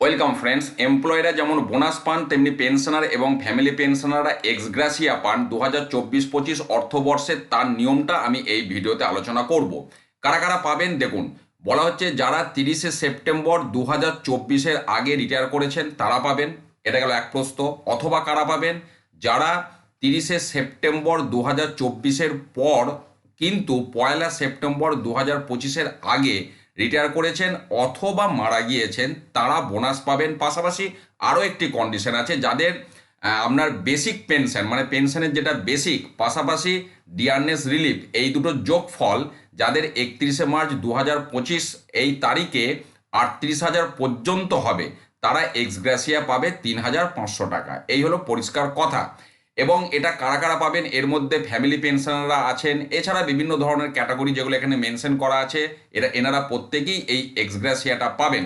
Welcome friends এমপ্লয়িরা যেমন bonus পান, তেমনি পেনশনার এবং ফ্যামিলি পেনশনাররা এক্সগ্রাসিয়া পান। দু হাজার চব্বিশ পঁচিশ অর্থবর্ষে তার নিয়মটা আমি এই ভিডিওতে আলোচনা করব। কারা কারা পাবেন? দেখুন, বলা হচ্ছে যারা তিরিশে সেপ্টেম্বর দু হাজার চব্বিশের আগে রিটায়ার করেছেন, তারা পাবেন। এটা গেল এক প্রস্ত অথবা কারা পাবেন? যারা তিরিশে সেপ্টেম্বর দু হাজার চব্বিশের পর, কিন্তু পয়লা সেপ্টেম্বর দু হাজার পঁচিশের আগে রিটায়ার করেছেন অথবা মারা গিয়েছেন, তারা বোনাস পাবেন। পাশাপাশি আরও একটি কন্ডিশন আছে যাদের আপনার বেসিক পেনশন মানে পেনশনের যেটা বেসিক পাশাপাশি ডিয়ারনেস রিলিফ এই দুটো যোগফল যাদের একত্রিশে মার্চ দু হাজার পঁচিশ এই তারিখে আটত্রিশ হাজার পর্যন্ত হবে, তারা এক্সগ্রাসিয়া পাবে তিন হাজার পাঁচশো টাকা। এই হলো পরিষ্কার কথা। এবং এটা কারা কারা পাবেন? এর মধ্যে ফ্যামিলি পেনশনাররা আছেন। এছাড়া বিভিন্ন ধরনের ক্যাটাগরি যেগুলো এখানে মেনশন করা আছে, এরা, এনারা প্রত্যেকেই এই এক্সগ্রাসিয়াটা পাবেন।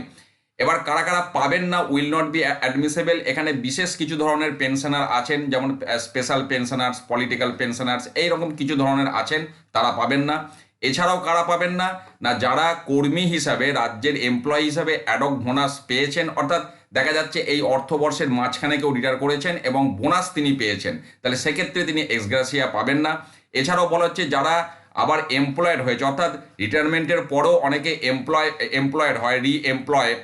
এবার কারা কারা পাবেন না উইল নট বি অ্যাডমিসেবল এখানে বিশেষ কিছু ধরনের পেনশনার আছেন, যেমন স্পেশাল পেনশনার্স পলিটিক্যাল পেনশনার্স এইরকম কিছু ধরনের আছেন, তারা পাবেন না। এছাড়াও কারা পাবেন না? না, যারা কর্মী হিসাবে, রাজ্যের এমপ্লয়ি হিসাবে অ্যাডক বোনাস পেয়েছেন, অর্থাৎ দেখা যাচ্ছে এই অর্থবর্ষের মাঝখানে কেউ রিটায়ার করেছেন এবং বোনাস তিনি পেয়েছেন। তাহলে সেক্ষেত্রে তিনি এক্সগ্রাসিয়া পাবেন না। এছাড়াও বলা হচ্ছে, যারা আবার এমপ্লয়েড হয়েছে, অর্থাৎ রিটায়ারমেন্টের পরেও অনেকে এমপ্লয় এমপ্লয়েড হয় রি এমপ্লয়েড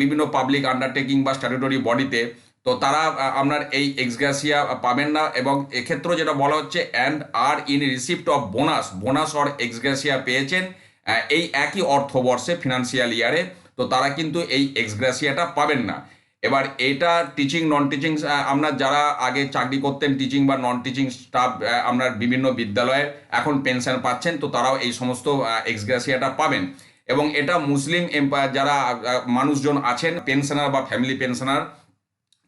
বিভিন্ন পাবলিক আন্ডারটেকিং বা স্ট্যাটুটরি বডিতে তো তারা আপনার এই এক্সগ্রাসিয়া পাবেন না এবং এক্ষেত্রেও যেটা বলা হচ্ছে and R in receipt of bonus bonus or ex gratia পেয়েছেন এই একই অর্থবর্ষে ফিনান্সিয়াল ইয়ারে তো তারা কিন্তু এই এক্সগ্রাসিয়াটা পাবেন না। এবার এটা টিচিং নন টিচিং আপনার যারা আগে চাকরি করতেন টিচিং বা নন টিচিং স্টাফ আপনার বিভিন্ন বিদ্যালয়ে এখন পেনশন পাচ্ছেন, তো তারাও এই সমস্ত এক্সগ্রাসিয়াটা পাবেন। এবং এটা মুসলিম যারা মানুষজন আছেন পেনশনার বা ফ্যামিলি পেনশনার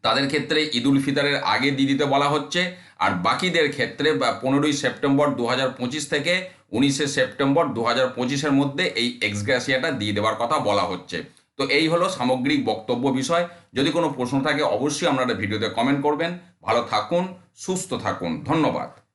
তাদের ক্ষেত্রে ঈদুল ফিতরের আগে দিয়ে দিতে বলা হচ্ছে, আর বাকিদের ক্ষেত্রে পনেরোই সেপ্টেম্বর দু থেকে উনিশে সেপ্টেম্বর দু হাজার মধ্যে এই এক্সগ্রাসিয়াটা দিয়ে দেওয়ার কথা বলা হচ্ছে। তো এই হলো সামগ্রিক বক্তব্য বিষয়। যদি কোনো প্রশ্ন থাকে, অবশ্যই আপনারা ভিডিওতে কমেন্ট করবেন। ভালো থাকুন, সুস্থ থাকুন। ধন্যবাদ।